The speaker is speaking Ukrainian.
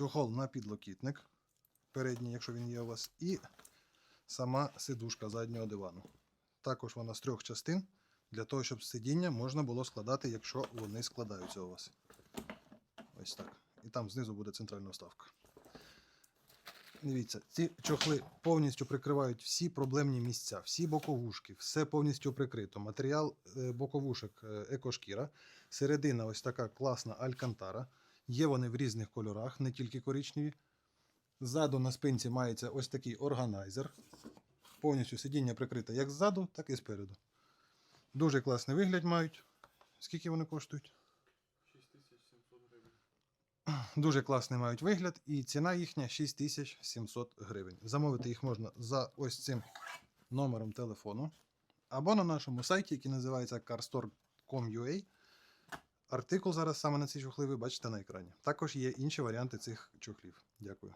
чохол на підлокітник, передній, якщо він є у вас, і сама сидушка заднього дивану. Також вона з трьох частин, для того, щоб сидіння можна було складати, якщо вони складаються у вас. Ось так. І там знизу буде центральна вставка. Дивіться, ці чохли повністю прикривають всі проблемні місця, всі боковушки, все повністю прикрито. Матеріал е, боковушок е, екошкіра. Середина ось така класна алькантара. Є вони в різних кольорах, не тільки коричневі. Ззаду на спинці мається ось такий органайзер. Повністю сидіння прикрите як ззаду, так і спереду. Дуже класний вигляд мають. Скільки вони коштують? 6700 гривень. Дуже класний мають вигляд, і ціна їхня 6700 гривень. Замовити їх можна за ось цим номером телефону або на нашому сайті, який називається carstore.com.ua. Артикул зараз саме на ці чохли ви бачите на екрані. Також є інші варіанти цих чохлів. Дякую.